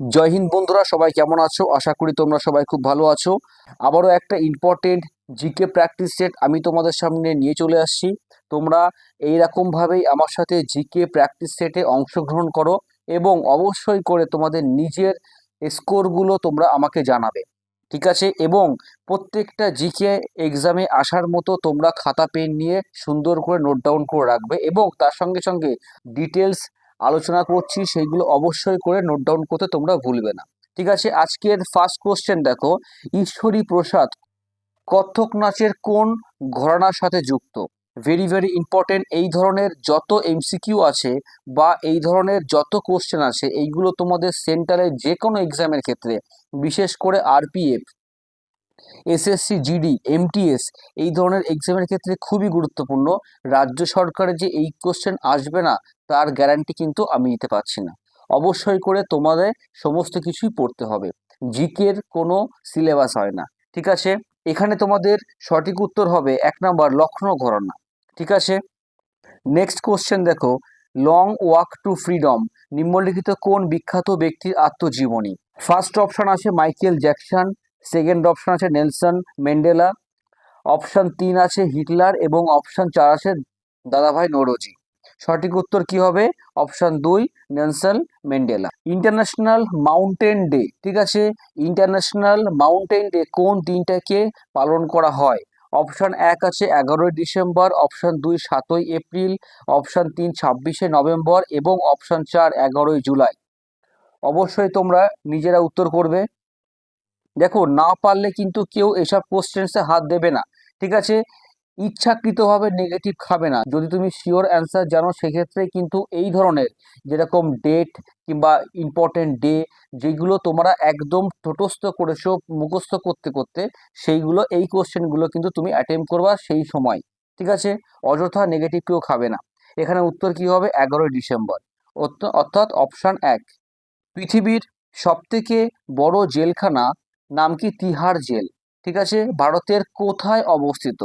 জয় হিন্দ বন্ধুরা, সবাই কেমন আছো? আশা করি তোমরা সবাই খুব ভালো আছো। আবারও একটা ইম্পর্টেন্ট জিকে প্র্যাকটিস সেট আমি তোমাদের সামনে নিয়ে চলে আসছি। তোমরা এইরকমভাবেই আমার সাথে জিকে প্র্যাকটিস সেটে অংশগ্রহণ করো এবং অবশ্যই করে তোমাদের নিজের স্কোরগুলো তোমরা আমাকে জানাবে। ঠিক আছে? এবং প্রত্যেকটা জিকে এক্সামে আসার মতো তোমরা খাতা, পেন নিয়ে সুন্দর করে নোট ডাউন করে রাখবে এবং তার সঙ্গে সঙ্গে ডিটেলস আলোচনা করছি, সেইগুলো অবশ্যই করে নোট ডাউন করতে তোমরা ভুলবে না। ঠিক আছে, আজকের ফার্স্ট কোশ্চেন দেখো, ঈশ্বরী প্রসাদ কত্থক নাচের কোন ঘরানার সাথে যুক্ত? ভেরি ভেরি ইম্পর্টেন্ট এই ধরনের যত এমসিকিউ আছে বা এই ধরনের যত কোশ্চেন আছে, এইগুলো তোমাদের সেন্টারের যে কোনো এক্সামের ক্ষেত্রে, বিশেষ করে আরপিএফ এসএসসি জিডি এমটিএস এই ধরনের এক্সামের ক্ষেত্রে খুবই গুরুত্বপূর্ণ। রাজ্য সরকারের যে এই কোশ্চেন আসবে না তার গ্যারান্টি কিন্তু আমি দিতে পারছি না। অবশ্যই করে তোমাদের সমস্ত কিছুই পড়তে হবে। জিকের কোনো সিলেবাস হয় না। ঠিক আছে? এখানে তোমাদের সঠিক উত্তর হবে এক নাম্বার লক্ষ্ণৌ ঘরানা। ঠিক আছে? নেক্সট কোশ্চেন দেখো। লং ওয়াক টু ফ্রিডম নিম্নলিখিত কোন বিখ্যাত ব্যক্তির আত্মজীবনী? ফার্স্ট অপশন আছে মাইকেল জ্যাকসন সেকেন্ড অপশন আছে নেলসন ম্যান্ডেলা অপশন তিন আছে হিটলার এবং অপশন চার আছে দাদাভাই নরোজি। সঠিক উত্তর কি হবে? অপশন দুই, Nelson Mandela. International mountain day, ঠিক আছে? ইন্টারন্যাশনাল মাউন্টেন ডে কোন দিনটাকে পালন করা হয়? অপশন এক আছে এগারোই ডিসেম্বর, অপশন দুই সাতই এপ্রিল, অপশন তিন ছাব্বিশে নভেম্বর এবং অপশন চার এগারোই জুলাই। অবশ্যই তোমরা নিজেরা উত্তর করবে। দেখো, না পারলে কিন্তু কেউ এসব কোশ্চেন্সে হাত দেবে না, ঠিক আছে? ইচ্ছাকৃতভাবে নেগেটিভ খাবে না। যদি তুমি শিওর অ্যান্সার জানো, সেক্ষেত্রে কিন্তু এই ধরনের যেরকম ডেট কিংবা ইম্পর্টেন্ট ডে যেগুলো তোমরা একদম ঠোটস্থ করেছ, মুখস্থ করতে করতে, সেইগুলো, এই কোশ্চেনগুলো কিন্তু তুমি অ্যাটেম্প করবা সেই সময়। ঠিক আছে? অযথা নেগেটিভ কেউ খাবে না। এখানে উত্তর কি হবে? এগারোই ডিসেম্বর। অর্থাৎ অপশান এক, পৃথিবীর সবথেকে বড় জেলখানা নাম কি তিহার জেল? ঠিক আছে? ভারতের কোথায় অবস্থিত?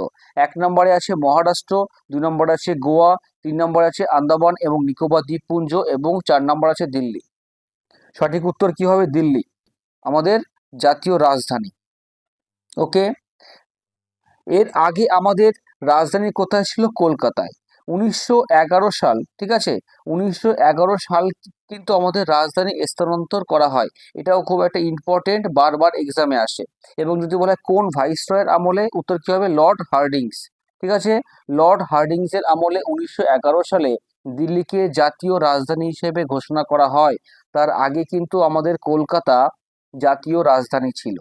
এক নম্বরে আছে মহারাষ্ট্র দুই নম্বরে আছে গোয়া, তিন নম্বরে আছে আন্দামান এবং নিকোবর দ্বীপপুঞ্জ এবং চার নম্বর আছে দিল্লি। সঠিক উত্তর কি হবে? দিল্লি, আমাদের জাতীয় রাজধানী। ওকে এর আগে আমাদের রাজধানী কোথায় ছিল? কলকাতায়। উনিশশো এগারো সাল, ঠিক আছে? উনিশশো এগারো সাল কিন্তু আমাদের রাজধানী স্থানান্তর করা হয়। এটাও খুব একটা ইম্পর্টেন্ট বারবার এক্সামে আসে। এবং যদি বলা হয় কোন ভাইসরয়ের আমলে, উত্তর কী হবে? লর্ড হার্ডিংস ঠিক আছে? লর্ড হার্ডিংসের আমলে উনিশশো এগারো সালে দিল্লিকে জাতীয় রাজধানী হিসেবে ঘোষণা করা হয়। তার আগে কিন্তু আমাদের কলকাতা জাতীয় রাজধানী ছিল।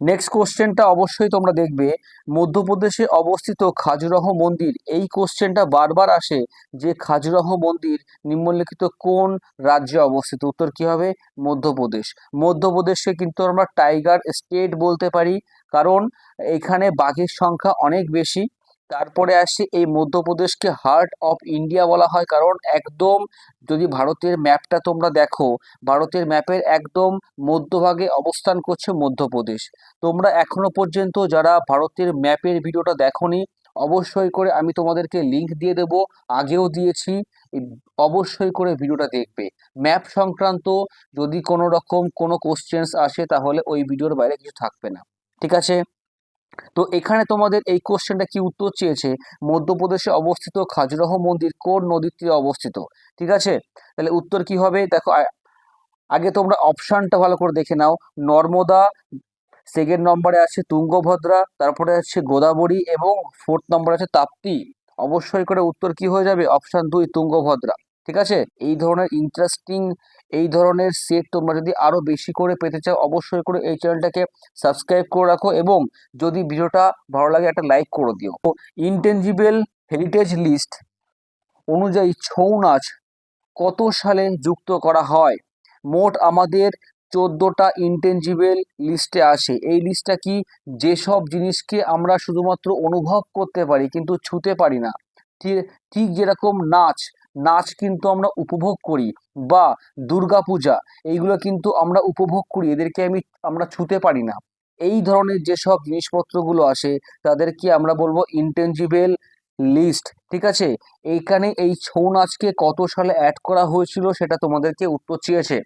নেক্সট কোশ্চেনটা অবশ্যই তোমরা দেখবে। মধ্যপ্রদেশে অবস্থিত খাজুরাহ মন্দির, এই কোশ্চেনটা বারবার আসে যে খাজুরাহ মন্দির নিম্নলিখিত কোন রাজ্যে অবস্থিত? উত্তর কি হবে? মধ্যপ্রদেশ। মধ্যপ্রদেশে কিন্তু আমরা টাইগার স্টেট বলতে পারি, কারণ এখানে বাঘের সংখ্যা অনেক বেশি। তারপরে আসছে এই মধ্যপ্রদেশকে হার্ট অফ ইন্ডিয়া বলা হয়। কারণ একদম যদি ভারতের ম্যাপটা তোমরা দেখো, ভারতের ম্যাপের একদম মধ্যভাগে অবস্থান করছে মধ্যপ্রদেশ। তোমরা এখনও পর্যন্ত যারা ভারতের ম্যাপের ভিডিওটা দেখোনি, অবশ্যই করে আমি তোমাদেরকে লিংক দিয়ে দেব, আগেও দিয়েছি অবশ্যই করে ভিডিওটা দেখবে। ম্যাপ সংক্রান্ত যদি কোনো রকম কোনো কোশ্চেন্স আসে, তাহলে ওই ভিডিওর বাইরে কিছু থাকবে না। ঠিক আছে? তো এখানে তোমাদের এই কোশ্চেনটা কি উত্তর চেয়েছে? মধ্যপ্রদেশে অবস্থিত খাজুরাহ মন্দির কোন নদীর তীরে অবস্থিত? ঠিক আছে? তাহলে উত্তর কি হবে? দেখো আগে তোমরা অপশানটা ভালো করে দেখে নাও। নর্মদা সেকেন্ড নম্বরে আছে তুঙ্গভদ্রা, তারপরে আছে গোদাবরী এবং ফোর্থ নম্বরে আছে তাপ্তি। অবশ্যই করে উত্তর কি হয়ে যাবে? অপশান দুই, তুঙ্গভদ্রা। ঠিক আছে? এই ধরনের ইন্টারেস্টিং এই ধরনের সেট তোমরা যদি আরও বেশি করে পেতে চাও, অবশ্যই করে এই চ্যানেলটাকে সাবস্ক্রাইব করে রাখো এবং যদি ভিডিওটা ভালো লাগে একটা লাইক করে দিও। ইনটেনজিবল হেরিটেজ লিস্ট অনুযায়ী ছৌ নাচ কত সালে যুক্ত করা হয়? মোট আমাদের চোদ্দোটা ইনটেনজিবল লিস্টে আসে এই লিস্টটা কি যেসব জিনিসকে আমরা শুধুমাত্র অনুভব করতে পারি কিন্তু ছুতে পারি না? ঠিক ঠিক যেরকম নাচ নাচ কিন্তু আমরা উপভোগ করি বা দুর্গা পূজা এইগুলো কিন্তু আমরা উপভোগ করি, এদেরকে আমি, আমরা ছুতে পারি না। এই ধরনের যেসব জিনিসপত্রগুলো আসে, তাদেরকে আমরা বলব ইনটেনজিবল লিস্ট ঠিক আছে? এইখানে এই ছৌ নাচকে কত সালে অ্যাড করা হয়েছিল সেটা তোমাদেরকে উত্তর চেয়েছে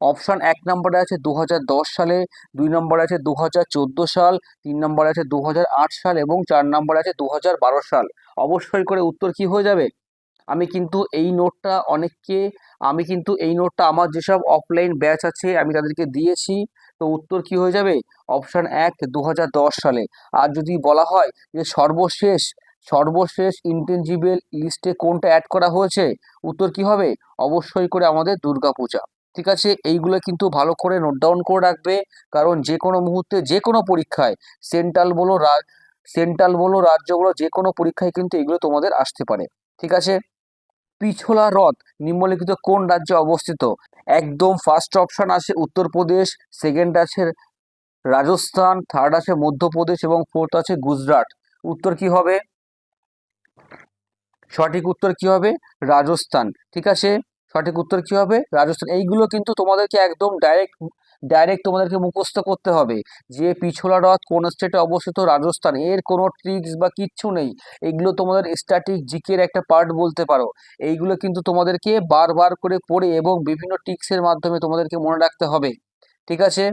অপশান এক নম্বরে আছে দু হাজার দশ সালে, দুই নম্বরে আছে দু হাজার চোদ্দ সাল, তিন নম্বরে আছে দু হাজার আট সাল এবং চার নম্বরে আছে দু হাজার বারো সাল। অবশ্যই করে উত্তর কি হয়ে যাবে? আমি কিন্তু এই নোটটা অনেককে, আমি কিন্তু এই নোটটা আমার যেসব অফলাইন ব্যাচ আছে, আমি তাদেরকে দিয়েছি। তো উত্তর কি হয়ে যাবে? অপশান এক দু সালে। আর যদি বলা হয় যে সর্বশেষ সর্বশেষ ইন্টেনজিবল লিস্টে কোনটা অ্যাড করা হয়েছে, উত্তর কি হবে? অবশ্যই করে আমাদের দুর্গাপূজা। ঠিক আছে? এইগুলো কিন্তু ভালো করে নোট ডাউন করে রাখবে। কারণ যে কোনো মুহূর্তে যে কোনো পরীক্ষায় সেন্ট্রাল বলো সেন্ট্রাল বলো রাজ্য বলো যে কোনো পরীক্ষায় কিন্তু এগুলো তোমাদের আসতে পারে। ঠিক আছে? পিছলা হ্রদ, নিম্নলিখিত কোন রাজ্যে অবস্থিত? একদম ফার্স্ট অপশন আছে উত্তরপ্রদেশ সেকেন্ড আছে রাজস্থান থার্ড আছে মধ্যপ্রদেশ এবং ফোর্থ আছে গুজরাট। উত্তর কি হবে? সঠিক উত্তর কি হবে? রাজস্থান। ঠিক আছে? সঠিক উত্তর কি হবে? রাজস্থান। এইগুলো কিন্তু তোমাদেরকে একদম ডাইরেক্ট ডাইরেক্ট তোমাদেরকে মুখস্থ করতে হবে যে পিছলা হ্রদ কোন স্টেটে অবস্থিত, রাজস্থান। এর কোনো ট্রিক্স বা কিচ্ছু নেই। এগুলো তোমাদের স্ট্যাটিক জিকের একটা পার্ট বলতে পারো। এইগুলো কিন্তু তোমাদেরকে বারবার করে পড়ে এবং বিভিন্ন ট্রিক্সের মাধ্যমে তোমাদেরকে মনে রাখতে হবে। ঠিক আছে?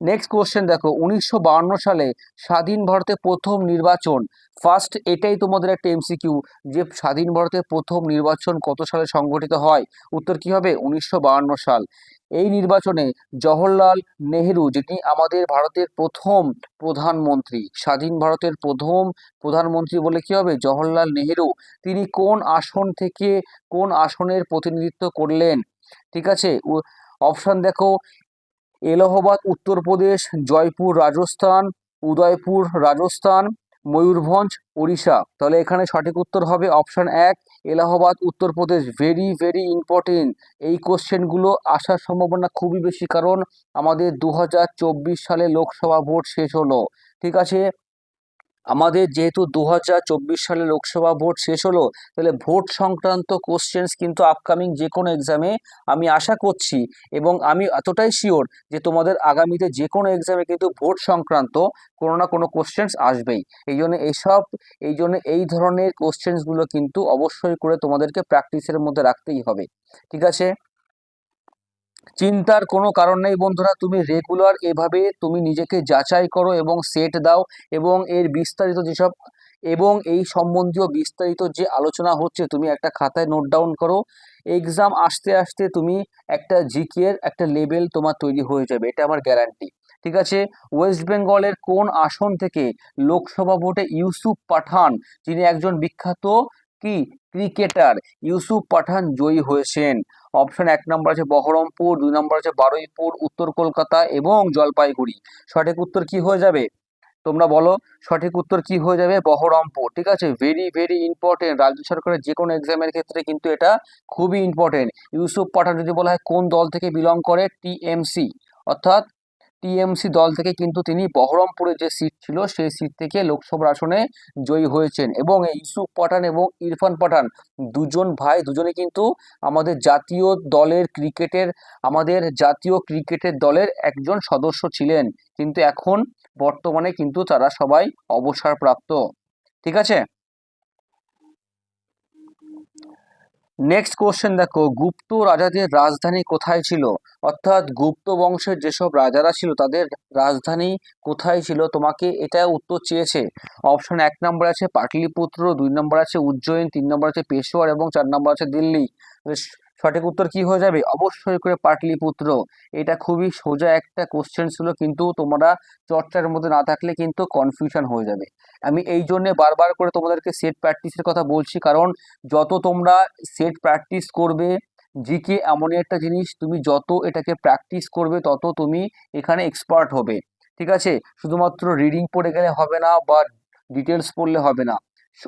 নেক্সট কোশ্চেন দেখো। উনিশশো সালে স্বাধীন ভারতে প্রথম নির্বাচন। ফার্স্ট এটাই তোমাদের একটা এমসিকিউ যে স্বাধীন ভারতে প্রথম নির্বাচন কত সালে সংগঠিত হয়? উত্তর কি হবে? উনিশশো সাল। এই নির্বাচনে জওহরলাল নেহেরু, যিনি আমাদের ভারতের প্রথম প্রধানমন্ত্রী, স্বাধীন ভারতের প্রথম প্রধানমন্ত্রী বলে কি হবে? জওহরলাল নেহেরু, তিনি কোন আসন থেকে কোন আসনের প্রতিনিধিত্ব করলেন? ঠিক আছে? অপশান দেখো, এলাহাবাদ, উত্তরপ্রদেশ, জয়পুর, রাজস্থান, উদয়পুর, রাজস্থান, ময়ূরভঞ্জ উড়িষ্যা তাহলে এখানে সঠিক উত্তর হবে অপশান এক Allahabad, Uttar Pradesh very very important এই কোশ্চেনগুলো আসার সম্ভাবনা খুবই বেশি, কারণ আমাদের দু হাজার চব্বিশ সালে লোকসভা ভোট শেষ হলো। ঠিক আছে? আমাদের যেহেতু দু হাজার চব্বিশ সালে লোকসভা ভোট শেষ হলো, তাহলে ভোট সংক্রান্ত কোশ্চেন্স কিন্তু আপকামিং যে কোনো এক্সামে আমি আশা করছি এবং আমি এতটাই শিওর যে তোমাদের আগামীতে যে কোনো এক্সামে কিন্তু ভোট সংক্রান্ত কোনো না কোনো কোশ্চেন্স আসবেই। এই জন্য এইসব এই জন্য এই ধরনের কোশ্চেন্সগুলো কিন্তু অবশ্যই করে তোমাদেরকে প্র্যাকটিসের মধ্যে রাখতেই হবে। ঠিক আছে? চিন্তার কোনো কারণ নেই বন্ধুরা, তুমি রেগুলার এভাবে তুমি নিজেকে যাচাই করো এবং সেট দাও এবং এর বিস্তারিত যেসব এবং এই সম্বন্ধীয় বিস্তারিত যে আলোচনা হচ্ছে, তুমি একটা খাতায় নোট ডাউন করো। এক্সাম আসতে আসতে তুমি একটা জিকের একটা লেভেল তোমার তৈরি হয়ে যাবে, এটা আমার গ্যারান্টি ঠিক আছে? ওয়েস্ট বেঙ্গলের কোন আসন থেকে লোকসভা ভোটে ইউসুফ পাঠান যিনি একজন বিখ্যাত কি? ক্রিকেটার ইউসুফ পাঠান জয়ী হয়েছেন। অপশন এক নম্বর আছে বহরমপুর, দুই নম্বর আছে বারুইপুর, উত্তর কলকাতা এবং জলপাইগুড়ি। সঠিক উত্তর কি হয়ে যাবে? তোমরা বলো, সঠিক উত্তর কি হয়ে যাবে? বহরমপুর, ঠিক আছে? ভেরি ভেরি ইম্পর্টেন্ট রাজ্য সরকারের যে কোনো এক্সামের ক্ষেত্রে কিন্তু এটা খুবই ইম্পর্টেন্ট ইউসুফ পাঠান যদি বলা হয় কোন দল থেকে বিলং করে? টিএমসি অর্থাৎ টিএমসি দল থেকে কিন্তু তিনি বহরমপুরে যে সিট ছিল, সেই সিট থেকে লোকসভা আসনে জয়ী হয়েছেন। এবং ইউসুফ পাঠান এবং ইরফান পাঠান দুজন ভাই দুজনে কিন্তু আমাদের জাতীয় দলের ক্রিকেটের, আমাদের জাতীয় ক্রিকেটের দলের একজন সদস্য ছিলেন। কিন্তু এখন বর্তমানে কিন্তু তারা সবাই অবসরপ্রাপ্ত। ঠিক আছে? নেক্সট কোশ্চেন দেখো, গুপ্ত রাজাদের রাজধানী কোথায় ছিল? অর্থাৎ গুপ্ত বংশের যেসব রাজারা ছিল, তাদের রাজধানী কোথায় ছিল? তোমাকে এটা উত্তর চেয়েছে। অপশন এক নম্বর আছে পাটলিপুত্র, দুই নম্বর আছে উজ্জয়িন, তিন নম্বর আছে পেশোয়ার এবং চার নম্বর আছে দিল্লি। সঠিক উত্তর কি হয়ে যাবে? অবশ্যই করে পাটলিপুত্র। এটা খুবই সোজা একটা কোশ্চেন ছিল, কিন্তু তোমরা চর্চার মধ্যে না থাকলে কিন্তু কনফিউশন হয়ে যাবে। আমি এই জন্যে বারবার করে তোমাদেরকে সেট প্র্যাকটিসের কথা বলছি, কারণ যত তোমরা সেট প্র্যাকটিস করবে, জিকে এমনই একটা জিনিস, তুমি যত এটাকে প্র্যাকটিস করবে, তত তুমি এখানে এক্সপার্ট হবে। ঠিক আছে? শুধুমাত্র রিডিং পড়ে গেলে হবে না, বা ডিটেলস পড়লে হবে না।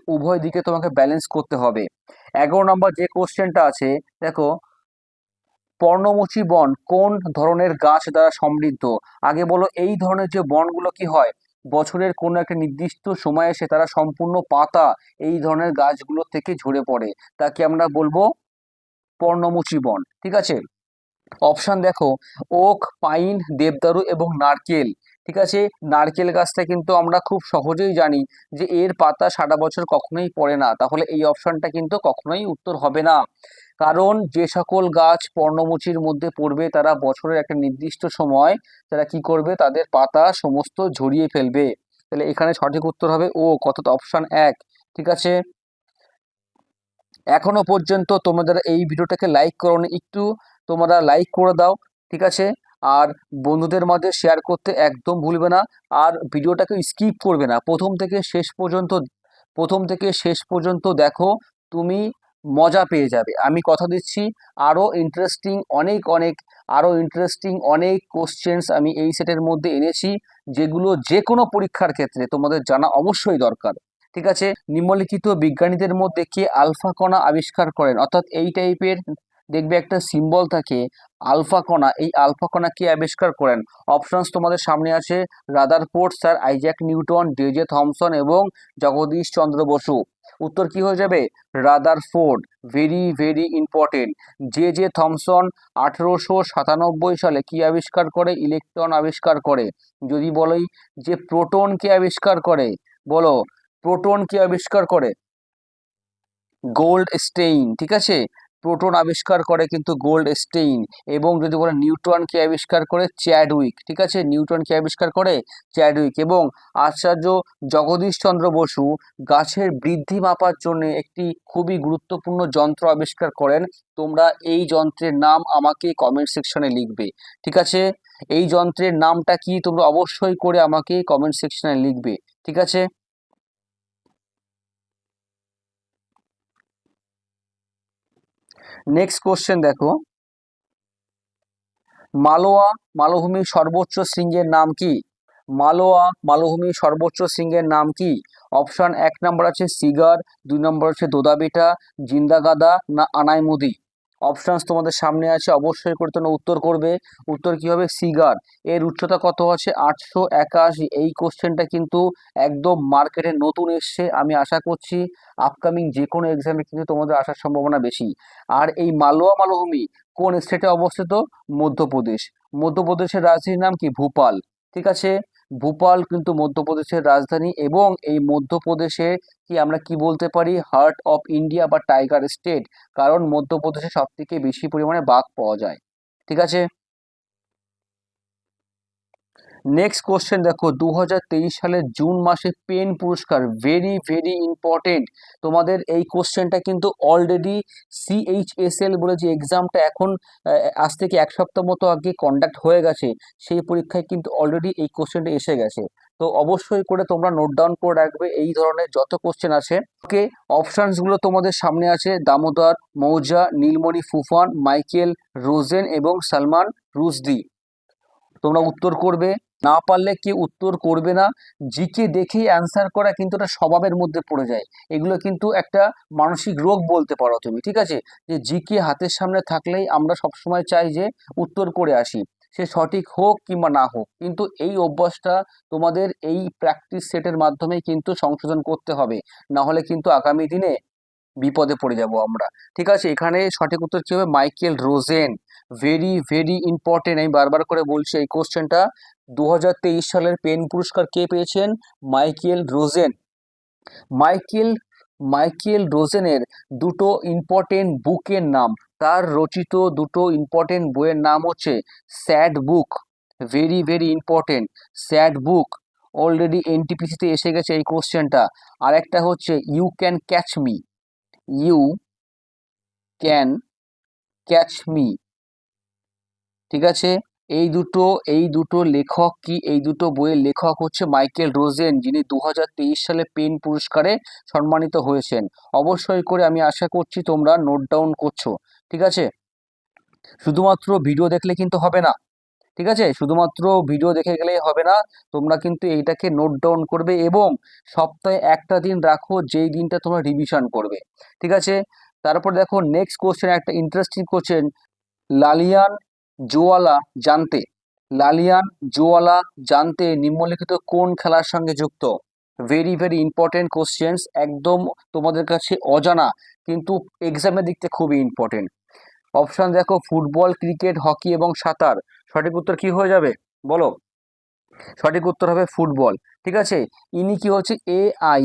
উভয় দিকে তোমাকে ব্যালেন্স করতে হবে। এগারো নম্বর যে কোশ্চেনটা আছে, দেখো পর্ণমোচী বন কোন ধরনের গাছ দ্বারা সমৃদ্ধ? আগে বলো, এই ধরনের যে বনগুলো কি হয়? বছরের কোনো একটা নির্দিষ্ট সময়ে এসে তারা সম্পূর্ণ পাতা এই ধরনের গাছগুলো থেকে ঝরে পড়ে। তাকে আমরা বলব পর্ণমোচী বন। ঠিক আছে? অপশান দেখো, ওক, পাইন, দেবদারু এবং নারকেল। ঠিক আছে? নারকেল গাছটা কিন্তু আমরা খুব সহজেই জানি যে এর পাতা সারা বছর কখনোই পড়ে না। তাহলে এই অপশনটা কিন্তু কখনোই উত্তর হবে না। কারণ যে সকল গাছ পর্ণমোচীর মধ্যে পড়বে, তারা বছরের একটা নির্দিষ্ট সময় তারা কি করবে? তাদের পাতা সমস্ত ঝরিয়ে ফেলবে। তাহলে এখানে সঠিক উত্তর হবে ও কত অপশন এক। ঠিক আছে? এখনও পর্যন্ত তোমাদের এই ভিডিওটাকে লাইক করো একটু তোমরা লাইক করে দাও। ঠিক আছে? আর বন্ধুদের মাঝে শেয়ার করতে একদম ভুলবে না। আর ভিডিওটাকে স্কিপ করবে না। প্রথম থেকে শেষ পর্যন্ত, প্রথম থেকে শেষ পর্যন্ত দেখো তুমি মজা পেয়ে যাবে। আমি কথা দিচ্ছি আরও ইন্টারেস্টিং অনেক অনেক আরও ইন্টারেস্টিং অনেক কোশ্চেন্স আমি এই সেটের মধ্যে এনেছি, যেগুলো যে কোনো পরীক্ষার ক্ষেত্রে তোমাদের জানা অবশ্যই দরকার। ঠিক আছে? নিম্নলিখিত বিজ্ঞানীদের মধ্যে কে আলফা কণা আবিষ্কার করেন? অর্থাৎ এই টাইপের দেখবে একটা সিম্বল থাকে আলফা কণা। এই আলফা কণা কে আবিষ্কার করেন? অপশনস তোমাদের সামনে আছে, rather Rutherford sir Isaac Newton J J Thomson এবং জগদীশ চন্দ্র বসু। উত্তর কি হয়ে যাবে? Rather Rutherford very very important J J Thomson আঠেরোশো সাতানব্বই সালে কি আবিষ্কার করে? ইলেকট্রন আবিষ্কার করে। যদি বলি যে প্রোটন কে আবিষ্কার করে, বলো প্রোটন কে আবিষ্কার করে? গোল্ড স্টেইন ঠিক আছে? প্রোটন আবিষ্কার করে কিন্তু গোল্ড স্টেইন এবং যদি বলে নিউটনকে আবিষ্কার করে চ্যাডউইক, ঠিক আছে? নিউটনকে আবিষ্কার করে চ্যাডউইক এবং আচার্য জগদীশ চন্দ্র বসু গাছের বৃদ্ধি মাপার জন্য একটি খুবই গুরুত্বপূর্ণ যন্ত্র আবিষ্কার করেন। তোমরা এই যন্ত্রের নাম আমাকে কমেন্ট সেকশনে লিখবে, ঠিক আছে? এই যন্ত্রের নামটা কি তোমরা অবশ্যই করে আমাকে কমেন্ট সেকশনে লিখবে, ঠিক আছে? নেক্সট কোশ্চেন দেখো। মালোয়া মালভূমির সর্বোচ্চ শৃঙ্গের নাম কি? মালোয়া মালভূমির সর্বোচ্চ শৃঙ্গের নাম কি? অপশন এক নম্বর আছে সিগার, দুই নম্বর আছে দোদাবিটা জিন্দাগাদা না আনাইমুদি? অপশানস তোমাদের সামনে আছে, অবশ্যই করে তোমরা উত্তর করবে। উত্তর কি হবে? সিগার এর উচ্চতা কত আছে? আটশো একাশি। এই কোশ্চেনটা কিন্তু একদম মার্কেটে নতুন এসছে, আমি আশা করছি আপকামিং যে কোনো এক্সামে কিন্তু তোমাদের আসার সম্ভাবনা বেশি। আর এই মালোয়া মালভূমি কোন স্টেটে অবস্থিত? মধ্যপ্রদেশ। মধ্যপ্রদেশের রাজধানীর নাম কি? ভূপাল। ঠিক আছে? ভূপাল কিন্তু মধ্যপ্রদেশের রাজধানী এবং এই মধ্যপ্রদেশে কি আমরা কি বলতে পারি? হার্ট অফ ইন্ডিয়া বা টাইগার স্টেট কারণ মধ্যপ্রদেশে সব থেকে বেশি পরিমাণে বাঘ পাওয়া যায়। ঠিক আছে? নেক্সট কোশ্চেন দেখো দু হাজার তেইশ সালের জুন মাসে পেন পুরস্কার ভেরি ভেরি ইম্পর্টেন্ট তোমাদের এই কোশ্চেনটা কিন্তু অলরেডি সিএইচএসএল বলে যে এক্সামটা এখন আজ থেকে এক সপ্তাহ মতো আগে কন্ডাক্ট হয়ে গেছে, সেই পরীক্ষায় কিন্তু অলরেডি এই কোশ্চেনটা এসে গেছে। তো অবশ্যই করে তোমরা নোট ডাউন করে রাখবে এই ধরনের যত কোশ্চেন আছে। ওকে অপশানসগুলো তোমাদের সামনে আছে, দামোদর, মৌজা, নীলমণি, ফুফান, মাইকেল, রোজেন এবং সালমান রুশদি। তোমরা উত্তর করবে। না পারলে কি উত্তর করবে না। জিকে দেখেই অ্যান্সার করা কিন্তু এটা স্বভাবের মধ্যে পড়ে যায়। এগুলো কিন্তু একটা মানসিক রোগ বলতে পারো তুমি, ঠিক আছে? যে জিকে হাতের সামনে থাকলেই আমরা সবসময় চাই যে উত্তর করে আসি। সে সঠিক হোক কিংবা না হোক, কিন্তু এই অভ্যাসটা তোমাদের এই প্র্যাকটিস সেটের মাধ্যমে কিন্তু সংশোধন করতে হবে। না হলে কিন্তু আগামী দিনে বিপদে পড়ে যাব আমরা। ঠিক আছে? এখানে সঠিক উত্তর কি হবে? Michael Rosen. Very very important আমি বারবার করে বলছি এই কোশ্চেনটা দু হাজার তেইশ সালের পেন পুরস্কার কে পেয়েছেন? Michael Rosen. মাইকেল মাইকেল রোজেনের দুটো ইম্পর্টেন্ট বুকের নাম। তার রচিত দুটো ইম্পর্টেন্ট বইয়ের নাম হচ্ছে sad book very very important sad book. Already এনটিপিসিতে এসে গেছে এই কোশ্চেনটা আর একটা হচ্ছে you can catch me you can catch me ঠিক আছে? এই দুটো এই দুটো লেখক কি? এই দুটো বইয়ের লেখক হচ্ছে মাইকেল রোজেন, যিনি দু হাজার তেইশ সালে পেন পুরস্কারে সম্মানিত হয়েছেন। অবশ্যই করে আমি আশা করছি তোমরা নোট ডাউন করছ, ঠিক আছে? শুধুমাত্র ভিডিও দেখলে কিন্তু হবে না, ঠিক আছে? শুধুমাত্র ভিডিও দেখে গেলেই হবে না, তোমরা কিন্তু এইটাকে নোট ডাউন করবে এবং সপ্তাহে একটা দিন রাখো, যেই দিনটা তোমরা রিভিশন করবে, ঠিক আছে? তারপর দেখো নেক্সট কোশ্চেন একটা ইন্টারেস্টিং কোশ্চেন লালিয়ান জোয়ালা জানতে। লালিয়ান জোয়ালা জানতে নিম্নলিখিত কোন খেলার সঙ্গে যুক্ত? ভেরি ভেরি ইম্পর্টেন্ট কোশ্চেন্স একদম তোমাদের কাছে অজানা, কিন্তু এক্সামের দিক থেকে খুবই ইম্পর্টেন্ট অপশান দেখো ফুটবল ক্রিকেট হকি এবং সাঁতার। সঠিক উত্তর কি হয়ে যাবে? বলো। সঠিক উত্তর হবে ফুটবল ঠিক আছে? ইনি কি হচ্ছে? A I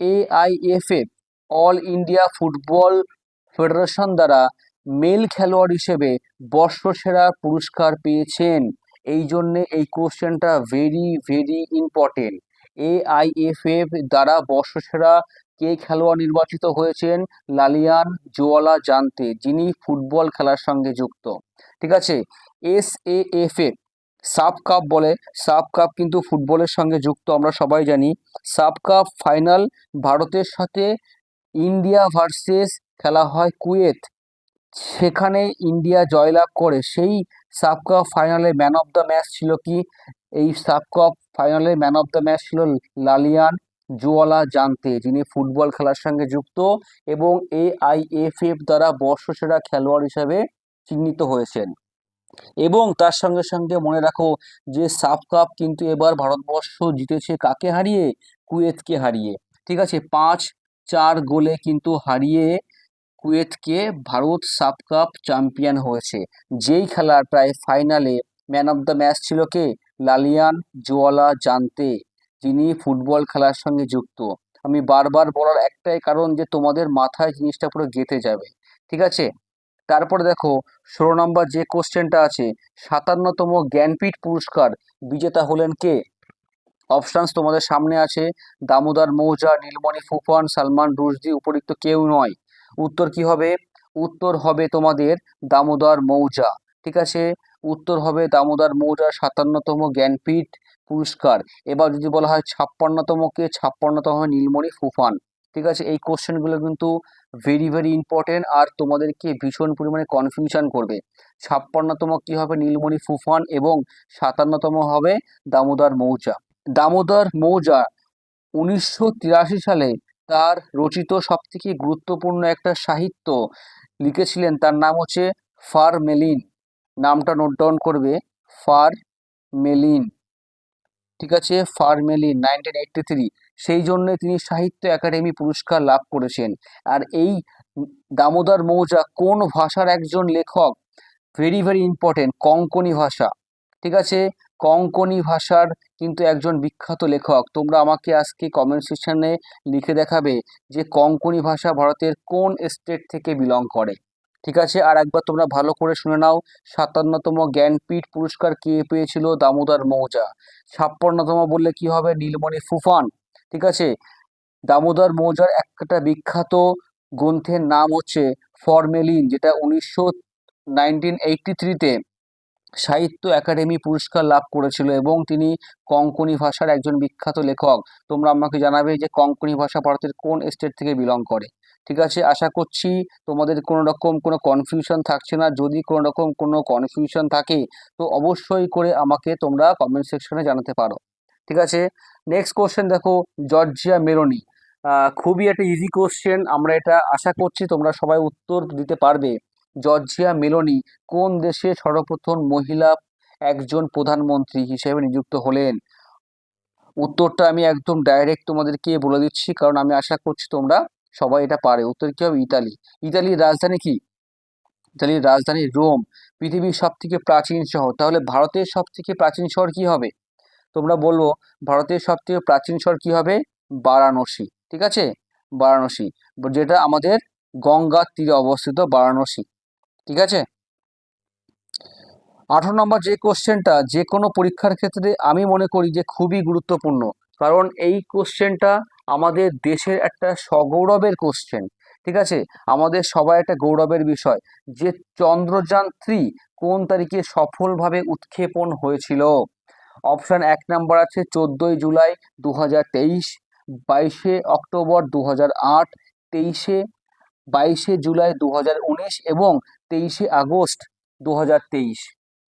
A I F F all India football federation দ্বারা মেল খেলোয়াড় হিসেবে বর্ষসেরা পুরস্কার পেয়েছেন। এই জন্যে এই কোশ্চেনটা very very important A I F F দ্বারা বর্ষসেরা কে খেলোয়াড় নির্বাচিত হয়েছেন? লালিয়ান জোয়ালা জানতে, যিনি ফুটবল খেলার সঙ্গে যুক্ত। ঠিক আছে? এস এ সাব কাপ বলে। সাব কাপ কিন্তু ফুটবলের সঙ্গে যুক্ত, আমরা সবাই জানি। সাব কাপ ফাইনাল ভারতের সাথে ইন্ডিয়া ভার্সেস খেলা হয় কুয়েত। সেখানে ইন্ডিয়া জয়লাভ করে সেই সাব কাপ ফাইনালে ম্যান অফ দ্য ম্যাচ ছিল কি? এই সাব কাপ ফাইনালে ম্যান অফ দ্য ম্যাচ ছিল লালিয়ান জুয়ালা জানতে, যিনি ফুটবল খেলার সঙ্গে যুক্ত এবং এ আই এফ এফ দ্বারা বর্ষসেরা খেলোয়াড় হিসেবে চিহ্নিত হয়েছেন। এবং তার সঙ্গে সঙ্গে মনে রাখো যে সাফ কাপ কিন্তু এবার ভারতবর্ষ জিতেছে কাকে হারিয়ে? কুয়েতকে হারিয়ে। ঠিক আছে, পাঁচ চার গোলে কিন্তু হারিয়ে কুয়েতকে ভারত সাফ কাপ চ্যাম্পিয়ন হয়েছে। যেই খেলার প্রায় ফাইনালে ম্যান অফ দ্য ম্যাচ ছিল কে? লালিয়ান জোয়ালা জানতে। যিনি ফুটবল খেলার সঙ্গে যুক্ত। আমি বারবার বলার একটাই কারণ যে তোমাদের মাথায় জিনিসটা পুরো গেঁথে যাবে। ঠিক আছে? তারপরে দেখো, ষোলো নম্বর যে কোশ্চেনটা আছে, সাতান্নতম জ্ঞানপীঠ পুরস্কার বিজেতা হলেন কে? অপশানস তোমাদের সামনে আছে। দামোদর মৌজা, নীলমণি ফুফান, সালমান রুশদি, উপরিক্ত কেউ নয়। উত্তর কি হবে? উত্তর হবে তোমাদের দামোদর মৌজা। ঠিক আছে? উত্তর হবে দামোদর মৌজা সাতান্নতম জ্ঞানপীঠ পুরস্কার। এবার যদি বলা হয় ছাপ্পান্নতম কে? ছাপ্পান্নতম নীলমণি ফুফান। ঠিক আছে? এই কোশ্চেনগুলো কিন্তু ভেরি ভেরি ইম্পর্টেন্ট আর তোমাদেরকে ভীষণ পরিমাণে কনফিউশন করবে। ছাপ্পান্নতম কি হবে নীলমণি ফুফান এবং সাতান্নতম হবে দামোদর মৌজা। দামোদর মৌজা উনিশশো তিরাশি সালে তার রচিত সবথেকে গুরুত্বপূর্ণ একটা সাহিত্য লিখেছিলেন, তার নাম হচ্ছে ফার মেলিন। নামটা নোট ডাউন করবে, ফার মেলিন। ঠিক আছে, ফার মেলিন নাইনটিন এইটটি থ্রি সেই জন্য তিনি সাহিত্য একাডেমি পুরস্কার লাভ করেছেন। আর এই দামোদর মৌজা কোন ভাষার একজন লেখক? ভেরি ভেরি ইম্পর্টেন্ট কঙ্কনি ভাষা। ঠিক আছে কঙ্কনি ভাষার কিন্তু একজন বিখ্যাত লেখক। তোমরা আমাকে আজকে কমেন্ট সেকশনে লিখে দেখাবে যে কঙ্কনি ভাষা ভারতের কোন স্টেট থেকে বিলং করে। ঠিক আছে? আর একবার তোমরা ভালো করে শুনে নাও। সাতান্নতম জ্ঞানপীঠ পুরস্কার কে পেয়েছিল? দামোদর মৌজা। ছাপ্পান্নতম বললে কি হবে? নীলমণি ফুফান। ঠিক আছে? দামোদর মৌজার একটা বিখ্যাত গ্রন্থের নাম হচ্ছে ফরমেলিন, যেটা উনিশশো নাইনটিন এইটটি থ্রিতে সাহিত্য একাডেমি পুরস্কার লাভ করেছিল এবং তিনি কঙ্কনি ভাষার একজন বিখ্যাত লেখক। তোমরা আমাকে জানাবে যে কঙ্কনি ভাষা ভারতের কোন স্টেট থেকে বিলং করে। ঠিক আছে, আশা করছি তোমাদের কোনো রকম কোনো কনফিউশন থাকছে না। যদি কোনো রকম কোনো কনফিউশন থাকে, তো অবশ্যই করে আমাকে তোমরা কমেন্ট সেকশনে জানাতে পারো। ঠিক আছে নেক্সট কোশ্চেন দেখো জর্জিয়া মেরোনি খুবই একটা ইজি কোশ্চেন আমরা এটা আশা করছি তোমরা সবাই উত্তর দিতে পারবে। জর্জিয়া মেলোনি কোন দেশে সর্বপ্রথম মহিলা একজন প্রধানমন্ত্রী হিসেবে নিযুক্ত হলেন? উত্তরটা আমি একদম ডাইরেক্ট তোমাদেরকে বলে দিচ্ছি, কারণ আমি আশা করছি তোমরা সবাই এটা পারে। উত্তর কি হবে? ইতালি। ইতালির রাজধানী কি? ইতালির রাজধানী রোম, পৃথিবীর সব থেকে প্রাচীন শহর। তাহলে ভারতের সব থেকে প্রাচীন শহর কি হবে? তোমরা বলব ভারতের সব থেকে প্রাচীন শহর কি হবে? বারাণসী, ঠিক আছে? বারাণসী, যেটা আমাদের গঙ্গার তীরে অবস্থিত বারাণসী। ঠিক আছে? আঠারো নম্বর যে কোশ্চেনটা যে কোনো পরীক্ষার ক্ষেত্রে আমি মনে করি যে খুবই গুরুত্বপূর্ণ। কারণ এই কোশ্চেনটা আমাদের দেশের একটা সগৌরবের কোশ্চেন ঠিক আছে? আমাদের সবাই একটা গৌরবের বিষয়। যে চন্দ্রযান থ্রি কোন তারিখে সফলভাবে উৎক্ষেপণ হয়েছিল? অপশান এক নাম্বার আছে চোদ্দোই জুলাই দু হাজার তেইশ, বাইশে অক্টোবর দু হাজার আট, তেইশে, বাইশে জুলাই দু হাজার উনিশ এবং তেইশে আগস্ট দু হাজার তেইশ।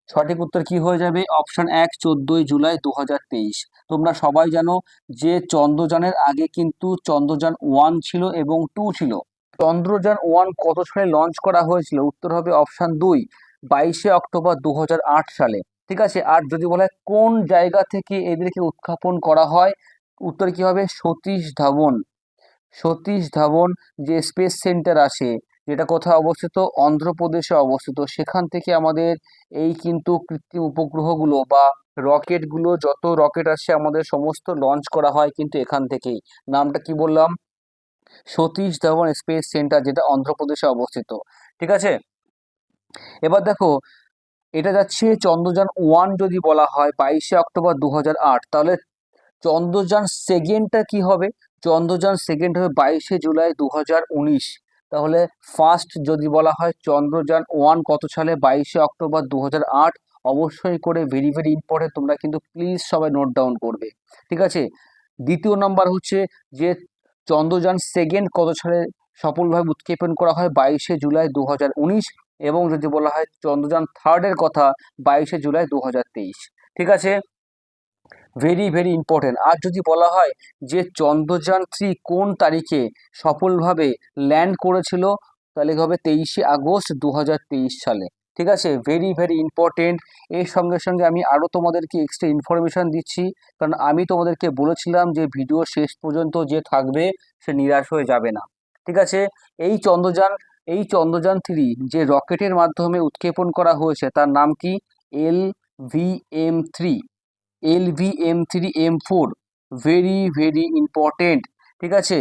সঠিক উত্তর কি হয়ে যাবে? অপশন এক, চোদ্দোই জুলাই দু হাজার তেইশ। তোমরা সবাই জানো যে চন্দ্রযানের আগে কিন্তু চন্দ্রযান ওয়ান ছিল এবং টু ছিল। চন্দ্রযান ওয়ান কত সালে লঞ্চ করা হয়েছিল? উত্তর হবে অপশান দুই, বাইশে অক্টোবর দু হাজার আট সালে। ঠিক আছে? আর যদি বলা হয় কোন জায়গা থেকে এদেরকে উৎক্ষেপণ করা হয়, উত্তর কি হবে? সতীশ ধাবন। সতীশ ধাবন যে স্পেস সেন্টার আছে যেটা কোথায় অবস্থিত? অন্ধ্রপ্রদেশে অবস্থিত। সেখান থেকে আমাদের এই কিন্তু কৃত্রিম উপগ্রহগুলো বা রকেটগুলো, যত রকেট আছে আমাদের সমস্ত লঞ্চ করা হয় কিন্তু এখান থেকেই। নামটা কি বললাম? সতীশ ধাওয়ান স্পেস সেন্টার, যেটা অন্ধ্রপ্রদেশে অবস্থিত। ঠিক আছে? এবার দেখো, এটা যাচ্ছে চন্দ্রযান ওয়ান যদি বলা হয়, বাইশে অক্টোবর দু হাজার আট। তাহলে চন্দ্রযান সেকেন্ডটা কি হবে? চন্দ্রযান সেকেন্ড হবে বাইশে জুলাই দু হাজার উনিশ। তাহলে ফার্স্ট যদি বলা হয় চন্দ্রযান ওয়ান কত সালে? বাইশে অক্টোবর দু হাজার আট। অবশ্যই করে ভেরি ভেরি ইম্পর্টেন্ট তোমরা কিন্তু প্লিজ সবাই নোট ডাউন করবে। ঠিক আছে? দ্বিতীয় নাম্বার হচ্ছে যে চন্দ্রযান সেকেন্ড কত সালে সফলভাবে উৎক্ষেপণ করা হয়? বাইশে জুলাই দু হাজার উনিশ এবং যদি বলা হয় চন্দ্রযান থার্ডের কথা, বাইশে জুলাই দু হাজার তেইশ। ঠিক আছে? ভেরি ভেরি ইম্পর্টেন্ট আর যদি বলা হয় যে চন্দ্রযান থ্রি কোন তারিখে সফলভাবে ল্যান্ড করেছিল, তাহলে হবে তেইশে আগস্ট দু হাজার তেইশ সালে। ঠিক আছে? ভেরি ভেরি ইম্পর্টেন্ট এর সঙ্গে সঙ্গে আমি আরও তোমাদেরকে এক্সট্রা ইনফরমেশান দিচ্ছি। কারণ আমি তোমাদেরকে বলেছিলাম যে ভিডিও শেষ পর্যন্ত যে থাকবে, সে নিরাশ হয়ে যাবে না। ঠিক আছে? এই চন্দ্রযান এই চন্দ্রযান থ্রি যে রকেটের মাধ্যমে উৎক্ষেপণ করা হয়েছে, তার নাম কি? L V M three L V M three M four very very important ঠিক আছে?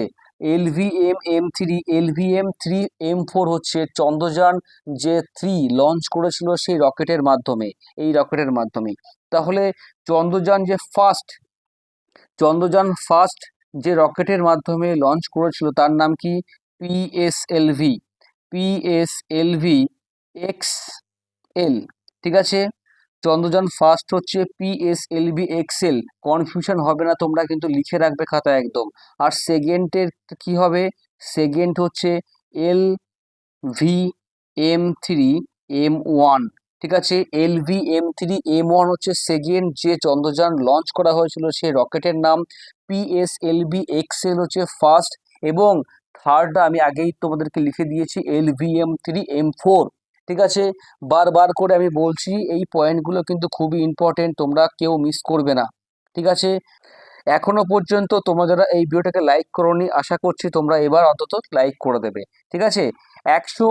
L V M M three, L V M three M four হচ্ছে চন্দ্রযান যে থ্রি লঞ্চ করেছিল সেই রকেটের মাধ্যমে, এই রকেটের মাধ্যমে। তাহলে চন্দ্রযান যে ফার্স্ট চন্দ্রযান ফার্স্ট যে রকেটের মাধ্যমে লঞ্চ করেছিল তার নাম কি? পিএসএলভি পিএসএলভি এক্স এল, ঠিক আছে? চন্দ্রযান ফার্স্ট হচ্ছে পিএসএলভি এক্সেল কনফিউশন হবে না, তোমরা কিন্তু লিখে রাখবে খাতা একদম। আর সেকেন্ডের কি হবে? সেকেন্ড হচ্ছে L V M three M one ঠিক আছে? L V M three M one হচ্ছে সেকেন্ড যে চন্দ্রযান লঞ্চ করা হয়েছিল সেই রকেটের নাম। পিএসএলভি এক্সেল হচ্ছে ফার্স্ট এবং থার্ডটা আমি আগেই তোমাদেরকে লিখে দিয়েছি L V M three M four ঠিক আছে? বারবার করে আমি বলছি, এই পয়েন্টগুলো কিন্তু খুবই ইম্পর্টেন্ট তোমরা কেউ মিস করবে না। ঠিক আছে? এখনও পর্যন্ত তোমরা যারা এই ভিডিওটাকে লাইক করোনি, আশা করছি তোমরা এবার অন্তত লাইক করে দেবে। ঠিক আছে? একশো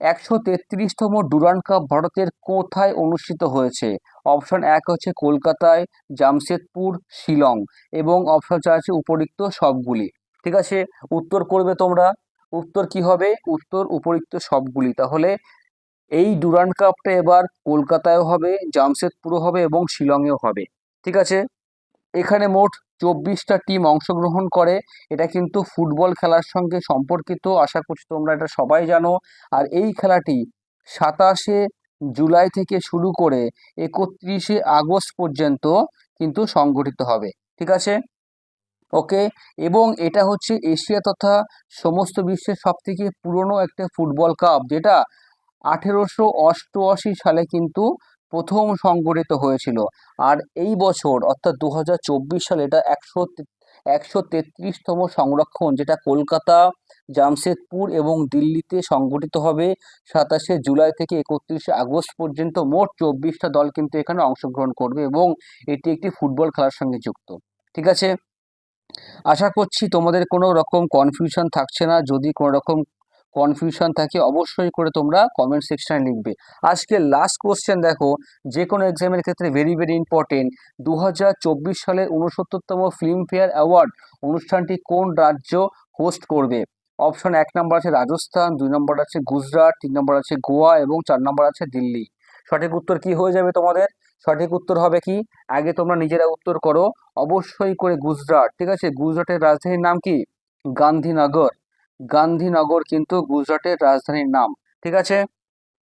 একশো তেত্রিশতম ডুরান কাপ ভারতের কোথায় অনুষ্ঠিত হয়েছে? অপশন এক হচ্ছে কলকাতায়, জামশেদপুর, শিলং এবং অপশন চার আছে উপরিক্ত সবগুলি। ঠিক আছে? উত্তর করবে তোমরা। উত্তর কি হবে? উত্তর উপরিক্ত সবগুলি। তাহলে এই ডুরান্ড কাপটা এবার কলকাতায়ও হবে, জামশেদপুরও হবে এবং শিলংয়েও হবে। ঠিক আছে? এখানে মোট চব্বিশটা টিম অংশগ্রহণ করে। এটা কিন্তু ফুটবল খেলার সঙ্গে সম্পর্কিত। আশা করছি তোমরা এটা সবাই জানো। আর এই খেলাটি সাতাশে জুলাই থেকে শুরু করে একত্রিশে আগস্ট পর্যন্ত কিন্তু সংগঠিত হবে। ঠিক আছে? ওকে এবং এটা হচ্ছে এশিয়া তথা সমস্ত বিশ্বের সবথেকে পুরনো একটা ফুটবল কাপ যেটা আঠেরোশো অষ্টআশি সালে কিন্তু প্রথম সংগঠিত হয়েছিল। আর এই বছর, অর্থাৎ দু হাজার চব্বিশ সালে এটা একশো একশো তেত্রিশতম সংরক্ষণ, যেটা কলকাতা, জামশেদপুর এবং দিল্লিতে সংগঠিত হবে সাতাশে জুলাই থেকে একত্রিশে আগস্ট পর্যন্ত মোট চব্বিশটা দল কিন্তু এখানে অংশগ্রহণ করবে এবং এটি একটি ফুটবল খেলার সঙ্গে যুক্ত। ঠিক আছে? আশা করছি তোমাদের কোনো রকম কনফিউশন থাকছে না। যদি কোনো রকম কনফিউশন থাকে, অবশ্যই করে তোমরা কমেন্ট সেকশনে লিখবে। আজকে লাস্ট কোশ্চেন দেখো যে কোনো এক্সামের ক্ষেত্রে ভেরি ভেরি ইম্পর্টেন্ট দু হাজার চব্বিশ সালের উনসত্তরতম ফিল্মফেয়ার অ্যাওয়ার্ড অনুষ্ঠানটি কোন রাজ্য হোস্ট করবে? অপশন এক নম্বর আছে রাজস্থান, দুই নম্বর আছে গুজরাট, তিন নম্বর আছে গোয়া এবং চার নম্বর আছে দিল্লি। সঠিক উত্তর কি হয়ে যাবে তোমাদের? সঠিক উত্তর হবে কি? আগে তোমরা নিজেরা উত্তর করো। অবশ্যই করে গুজরাট, ঠিক আছে? গুজরাটের রাজধানীর নাম কি? গান্ধীনগর। গান্ধীনগর কিন্তু গুজরাটের রাজধানীর নাম, ঠিক আছে?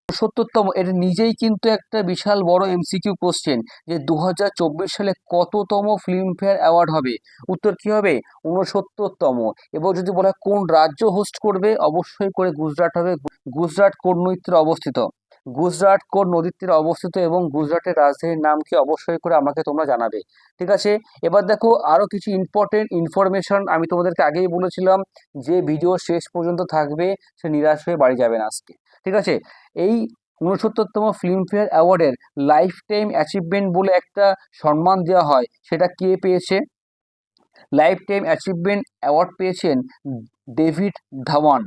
সত্তরতম, এর নিজেই কিন্তু একটা বিশাল বড় এমসিকিউ কোশ্চেন যে দু হাজার চব্বিশ সালে কততম ফিল্মফেয়ার অ্যাওয়ার্ড হবে? উত্তর কি হবে? উনসত্তরতম এবং যদি বলা কোন রাজ্য হোস্ট করবে, অবশ্যই করে গুজরাট হবে। গুজরাট কোন অবস্থিত। গুজরাট কোন নদীর তীরে অবস্থিত এবং গুজরাটের রাজধানীর নাম কি অবশ্যই করে আমাকে তোমরা জানাবে। ঠিক আছে? এবার দেখো আরও কিছু ইম্পর্টেন্ট ইনফরমেশন আমি তোমাদেরকে আগেই বলেছিলাম যে ভিডিও শেষ পর্যন্ত থাকবে, সে নিরাশ হয়ে বাড়ি যাবেন আজকে। ঠিক আছে? এই উনসত্তরতম ফিল্মফেয়ার অ্যাওয়ার্ডের লাইফ টাইম অ্যাচিভমেন্ট বলে একটা সম্মান দেওয়া হয়, সেটা কে পেয়েছে? লাইফ টাইম অ্যাচিভমেন্ট অ্যাওয়ার্ড পেয়েছেন ডেভিড ধাওয়ান।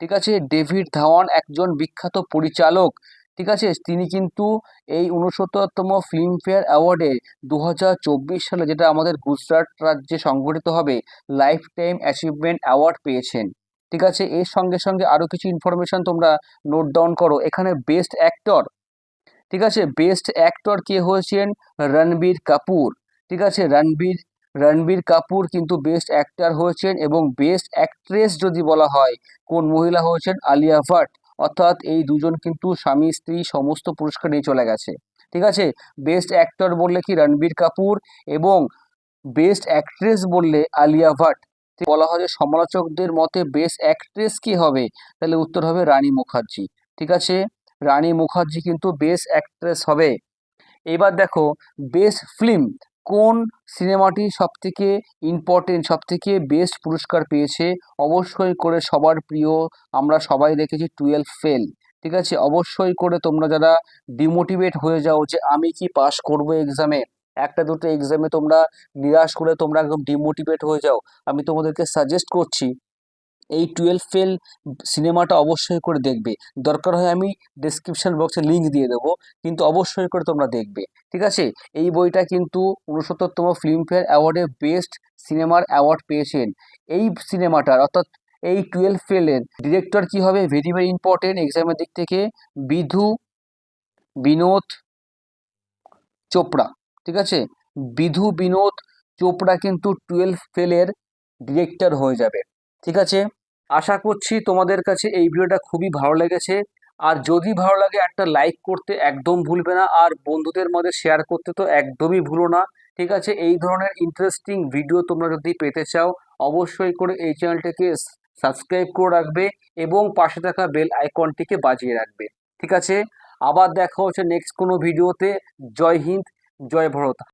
ঠিক আছে? ডেভিড ধাওয়ান একজন বিখ্যাত পরিচালক। ঠিক আছে? তিনি কিন্তু এই উনসত্তরতম ফিল্মফেয়ার অ্যাওয়ার্ডে দু হাজার চব্বিশ সালে যেটা আমাদের গুজরাট রাজ্যে সংগঠিত হবে লাইফ টাইম অ্যাচিভমেন্ট অ্যাওয়ার্ড পেয়েছেন। ঠিক আছে? এর সঙ্গে সঙ্গে আরও কিছু ইনফরমেশন তোমরা নোট ডাউন করো। এখানে বেস্ট অ্যাক্টর ঠিক আছে? বেস্ট অ্যাক্টর কে হয়েছেন রণবীর কাপুর। ঠিক আছে? রণবীর রণবীর কাপুর কিন্তু বেস্ট অ্যাক্টর হয়েছেন এবং বেস্ট অ্যাক্ট্রেস যদি বলা হয়, কোন মহিলা হয়েছেন? আলিয়া ভাট। অর্থাৎ এই দুজন কিন্তু স্বামী, স্ত্রী সমস্ত পুরস্কার নিয়ে চলে গেছে। ঠিক আছে? বেস্ট অ্যাক্টর বললে কি? রণবীর কাপুর এবং বেস্ট অ্যাক্ট্রেস বললে আলিয়া ভাট। বলা হয় যে সমালোচকদের মতে বেস্ট অ্যাক্ট্রেস কি হবে? তাহলে উত্তর হবে রানী মুখার্জি। ঠিক আছে? রানী মুখার্জি কিন্তু বেস্ট অ্যাক্ট্রেস হবে। এবার দেখো বেস্ট ফিল্ম কোন সিনেমাটি সবথেকে ইম্পর্টেন্ট সবথেকে বেস্ট পুরস্কার পেয়েছে? অবশ্যই করে সবার প্রিয় আমরা সবাই দেখেছি টুয়েলভ ফেল, ঠিক আছে? অবশ্যই করে তোমরা যারা ডিমোটিভেট হয়ে যাও যে আমি কি পাস করব এক্সামে একটা দুটো এক্সামে তোমরা নিরাশ করে তোমরা একদম ডিমোটিভেট হয়ে যাও। আমি তোমাদেরকে সাজেস্ট করছি এই টুয়েলভ ফেল সিনেমাটা অবশ্যই করে দেখবে। দরকার হয় আমি ডিসক্রিপশন বক্সে লিঙ্ক দিয়ে দেবো, কিন্তু অবশ্যই করে তোমরা দেখবে। ঠিক আছে? এই বইটা কিন্তু উনসত্তরতম ফিল্মফেয়ার অ্যাওয়ার্ডে বেস্ট সিনেমার অ্যাওয়ার্ড পেয়েছেন। এই সিনেমাটার অর্থাৎ এই টুয়েলভ ফেলের ডিরেক্টর কি হবে? ভেরি ভেরি ইম্পর্টেন্ট এক্সামের দিক থেকে বিধু বিনোদ চোপড়া। ঠিক আছে? বিধু বিনোদ চোপড়া কিন্তু টুয়েলভ ফেলের ডিরেক্টর হয়ে যাবে। ঠিক আছে? আশা করছি তোমাদের কাছে এই ভিডিওটা খুবই ভালো লেগেছে। আর যদি ভালো লাগে একটা লাইক করতে একদম ভুলবে না, আর বন্ধুদের মধ্যে শেয়ার করতে তো একদমই ভুলো না। ঠিক আছে, এই ধরনের ইন্টারেস্টিং ভিডিও তোমরা যদি পেতে চাও, অবশ্যই করে এই চ্যানেলটাকে সাবস্ক্রাইব করে রাখবে এবং পাশে থাকা বেল আইকনটিকে বাজিয়ে রাখবে। ঠিক আছে, আবার দেখা হচ্ছে নেক্সট কোনো ভিডিওতে জয় হিন্দ, জয় ভারত।